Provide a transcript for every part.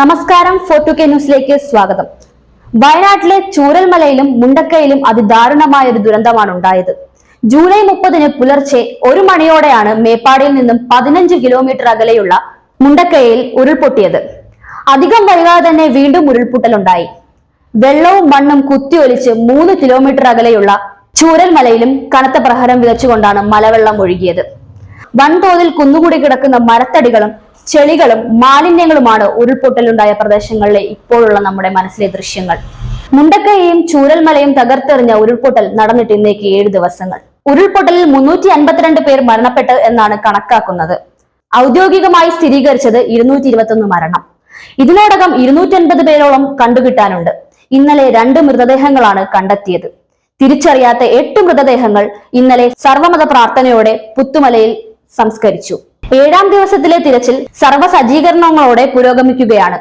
നമസ്കാരം ഫോർട്ടു കെ ന്യൂസിലേക്ക് സ്വാഗതം. വയനാട്ടിലെ ചൂരൽമലയിലും മുണ്ടക്കയിലും അതിദാരുണമായ ഒരു ദുരന്തമാണ് ഉണ്ടായത് ജൂലൈ മുപ്പതിന് പുലർച്ചെ ഒരു മണിയോടെയാണ് മേപ്പാടിയിൽ നിന്നും പതിനഞ്ച് കിലോമീറ്റർ അകലെയുള്ള മുണ്ടക്കയിൽ ഉരുൾപൊട്ടിയത്. അധികം വൈകാതെ തന്നെ വീണ്ടും ഉരുൾപൊട്ടലുണ്ടായി. വെള്ളവും മണ്ണും കുത്തിയൊലിച്ച് മൂന്ന് കിലോമീറ്റർ അകലെയുള്ള ചൂരൽമലയിലും കനത്ത പ്രഹരം വിതച്ചുകൊണ്ടാണ് മലവെള്ളം ഒഴുകിയത്. വൻതോതിൽ കുന്നുകൂടി കിടക്കുന്ന മരത്തടികളും ചെളികളും മാലിന്യങ്ങളുമാണ് ഉരുൾപൊട്ടലുണ്ടായ പ്രദേശങ്ങളിലെ ഇപ്പോഴുള്ള നമ്മുടെ മനസ്സിലെ ദൃശ്യങ്ങൾ. മുണ്ടക്കയെയും ചൂരൽമലയും തകർത്തെറിഞ്ഞ ഉരുൾപൊട്ടൽ നടന്നിട്ട് ഇന്നേക്ക് ഏഴ് ദിവസങ്ങൾ. ഉരുൾപൊട്ടലിൽ മുന്നൂറ്റി അൻപത്തിരണ്ട് പേർ മരണപ്പെട്ടു എന്നാണ് കണക്കാക്കുന്നത്. ഔദ്യോഗികമായി സ്ഥിരീകരിച്ചത് ഇരുന്നൂറ്റി ഇരുപത്തൊന്ന് മരണം. ഇതിനോടകം ഇരുന്നൂറ്റി അൻപത് പേരോളം കണ്ടുകിട്ടാനുണ്ട്. ഇന്നലെ രണ്ട് മൃതദേഹങ്ങളാണ് കണ്ടെത്തിയത്. തിരിച്ചറിയാത്ത എട്ട് മൃതദേഹങ്ങൾ ഇന്നലെ സർവമത പ്രാർത്ഥനയോടെ പുത്തുമലയിൽ സംസ്കരിച്ചു. ഏഴാം ദിവസത്തിലെ തിരച്ചിൽ സർവ സജ്ജീകരണങ്ങളോടെ പുരോഗമിക്കുകയാണ്.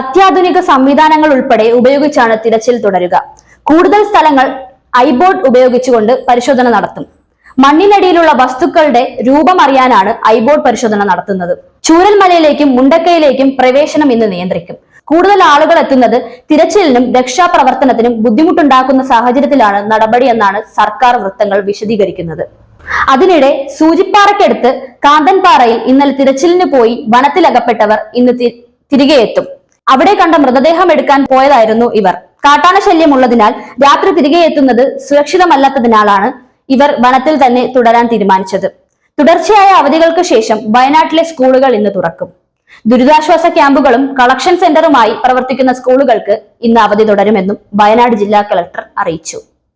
അത്യാധുനിക സംവിധാനങ്ങൾ ഉൾപ്പെടെ ഉപയോഗിച്ചാണ് തിരച്ചിൽ തുടരുക. കൂടുതൽ സ്ഥലങ്ങൾ ഐബോർഡ് ഉപയോഗിച്ചുകൊണ്ട് പരിശോധന നടത്തും. മണ്ണിനടിയിലുള്ള വസ്തുക്കളുടെ രൂപം അറിയാനാണ് ഐബോർഡ് പരിശോധന നടത്തുന്നത്. ചൂരൽമലയിലേക്കും മുണ്ടക്കയിലേക്കും പ്രവേശനം ഇന്ന് നിയന്ത്രിക്കും. കൂടുതൽ ആളുകൾ എത്തുന്നത് തിരച്ചിലിനും രക്ഷാപ്രവർത്തനത്തിനും ബുദ്ധിമുട്ടുണ്ടാക്കുന്ന സാഹചര്യത്തിലാണ് നടപടി എന്നാണ് സർക്കാർ വൃത്തങ്ങൾ വിശദീകരിക്കുന്നത്. അതിനിടെ സൂചിപ്പാറയ്ക്കടുത്ത് കാന്തൻപാറയിൽ ഇന്നലെ തിരച്ചിലിന് പോയി വനത്തിലകപ്പെട്ടവർ ഇന്ന് തിരികെ എത്തും. അവിടെ കണ്ട മൃതദേഹം എടുക്കാൻ പോയതായിരുന്നു ഇവർ. കാട്ടാന ശല്യം ഉള്ളതിനാൽ രാത്രി തിരികെ എത്തുന്നത് സുരക്ഷിതമല്ലാത്തതിനാലാണ് ഇവർ വനത്തിൽ തന്നെ തുടരാൻ തീരുമാനിച്ചത്. തുടർച്ചയായ അവധികൾക്ക് ശേഷം വയനാട്ടിലെ സ്കൂളുകൾ ഇന്ന് തുറക്കും. ദുരിതാശ്വാസ ക്യാമ്പുകളും കളക്ഷൻ സെന്ററുമായി പ്രവർത്തിക്കുന്ന സ്കൂളുകൾക്ക് ഇന്ന് അവധി തുടരുമെന്നും വയനാട് ജില്ലാ കളക്ടർ അറിയിച്ചു.